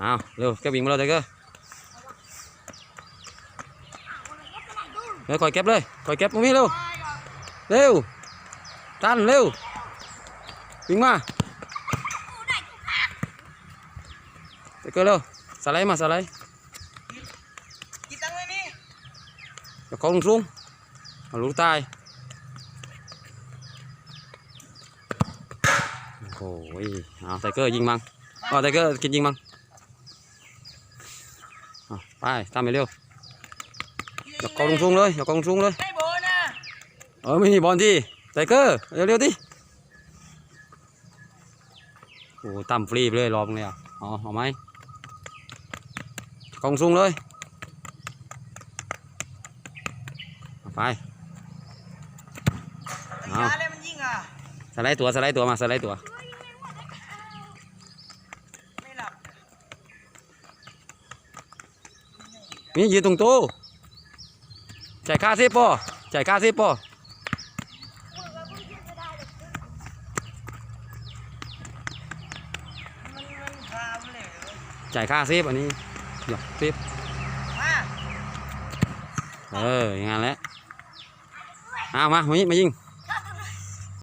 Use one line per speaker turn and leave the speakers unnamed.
à, lưu kéo biển vào đây cơ coi kép đây, coi kép không biết đâu. Lêu. Tan lêu. Bình mà. Để cơ đâu. Lấy mà xả lấy. Có lùng xuống. Nó tai. Ôi, à, thầy cơ dính măng. À, thầy cơ kinh dính măng. ไทเกอร์เร็วสไลด์มาสไลด์
กี่ตังค์เลยนี่
เดี๋ยวเขาลงสูงเอาลูกตายโอ้ยเอาไทเกอร์ยิงมังเอาไทเกอร์กินยิงมังเอาไปตามไปเร็วเดี๋ยวเขาลงสูงเลยเดี๋ยวเขาลงสูงเลย
ได้โบนะ
เออไม่มีบอลที่ไทเกอร์เร็วๆดิโอ้ตั้มฟรีไปเลยรอมึงเลยอะเอาเอาไหมกองสูงเลยเอาไป
ไอ้
เอา
ยาอะไรมันยิงอะ
สไลด์ตัวสไลด์ตัวมาสไลด์ตัว นี่ยืนตรงตู้จ่ายค่าสิปอจ่ายค่าสิปอ
มันมันพามเลย
จ่ายค่าสิอันนี้หยอกสิ
มา
เอออย่างงั้นแหละเอามามายิงมายิง